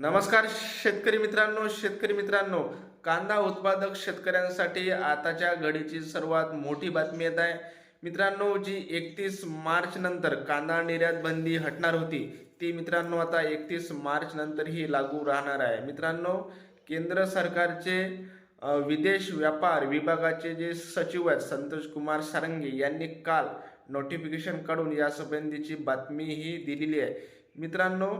नमस्कार शेतकरी मित्रांनो शेतकरी मित्रांनो. कांदा उत्पादक शेतकऱ्यांसाठी आताच्या घडीची सर्वात मोठी बातमी येत आहे. मित्रांनो जी एकतीस मार्च नंतर कांदा निर्यात बंदी हटणार होती ती मित्रांनो आता एकतीस मार्च नंतर ही लागू राहणार आहे. मित्रांनो केंद्र सरकारचे विदेश व्यापार विभागाचे जे सचिव आहेत संतोष कुमार सारंगी यांनी काल नोटिफिकेशन काढून या संबंधीची बातमी ही दिलेली आहे. मित्रांनो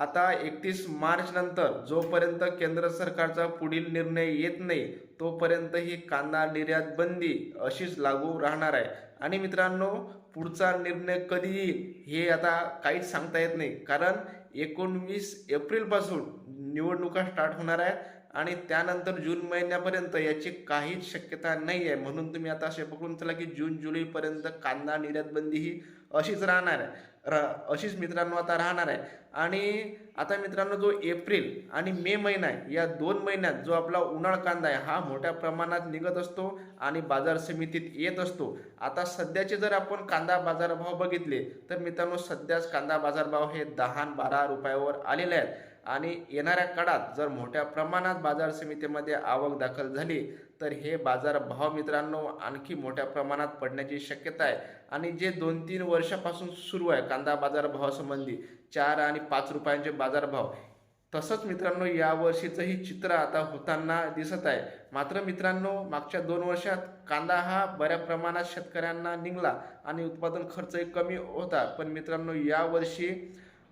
आता एकतीस मार्च नंतर जोपर्यंत केंद्र सरकारचा पुढील निर्णय येत नाही तोपर्यंत ही कांदा निर्यात बंदी अशीच लागू राहणार आहे. आणि मित्रांनो पुढचा निर्णय कधी येईल हे आता काहीच सांगता येत नाही. कारण एकोणवीस एप्रिलपासून निवडणुका स्टार्ट होणार आहेत. आणि त्यानंतर जून महिन्यापर्यंत याची काहीच शक्यता नाही आहे म्हणून तुम्ही आता असे पकडून चला की जून जुलैपर्यंत कांदा निर्यातबंदी ही अशीच राहणार आहे. र अशीच मित्रांनो आता राहणार आहे. आणि आता मित्रांनो जो एप्रिल आणि मे महिना आहे या दोन महिन्यात जो आपला उन्हाळ कांदा आहे हा मोठ्या प्रमाणात निघत असतो आणि बाजार समितीत येत असतो. आता सध्याचे जर आपण कांदा बाजारभाव बघितले तर मित्रांनो सध्याच कांदा बाजारभाव हे दहा बारा रुपयावर आलेले आहेत. आणि येणाऱ्या काळात जर मोठ्या प्रमाणात बाजार समितीमध्ये आवक दाखल झाली तर हे बाजार भाव मित्रांनो आणखी मोठ्या प्रमाणात पडण्याची शक्यता आहे. आणि जे दोन तीन वर्षापासून सुरू आहे कांदा बाजार भावासंबंधी चार आणि पाच रुपयांचे बाजारभाव तसंच मित्रांनो यावर्षीचंही चित्र आता होताना दिसत आहे. मात्र मित्रांनो मागच्या दोन वर्षात कांदा हा बऱ्या प्रमाणात शेतकऱ्यांना निघला आणि उत्पादन खर्चही कमी होता. पण मित्रांनो यावर्षी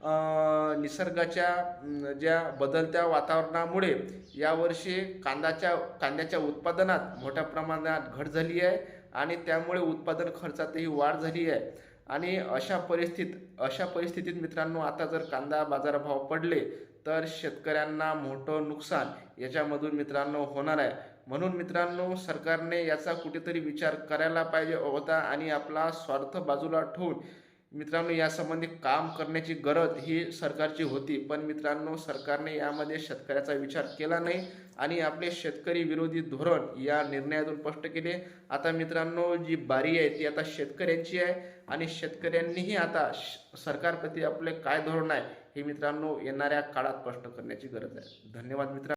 निसर्गाच्या ज्या बदलत्या वातावरणामुळे यावर्षी कांद्याच्या कांद्याच्या उत्पादनात मोठ्या प्रमाणात घट झाली आहे आणि त्यामुळे उत्पादन खर्चातही वाढ झाली आहे. आणि अशा परिस्थितीत अशा परिस्थितीत मित्रांनो आता जर कांदा बाजारभाव पडले तर शेतकऱ्यांना मोठं नुकसान याच्यामधून मित्रांनो होणार आहे. म्हणून मित्रांनो सरकारने याचा कुठेतरी विचार करायला पाहिजे होता आणि आपला स्वार्थ बाजूला ठेवून मित्रांनो यासंबंधी काम करण्याची गरज ही सरकारची होती पण मित्रांनो सरकारने यामध्ये शेतकऱ्याचा विचार केला नाही आणि आपले शेतकरी विरोधी धोरण या निर्णयातून स्पष्ट केले. आता मित्रांनो जी बारी आहे ती आता शेतकऱ्यांची आहे आणि शेतकऱ्यांनीही आता श- सरकारप्रती आपले काय धोरण आहे हे मित्रांनो येणाऱ्या काळात स्पष्ट करण्याची गरज आहे. धन्यवाद मित्रांनो.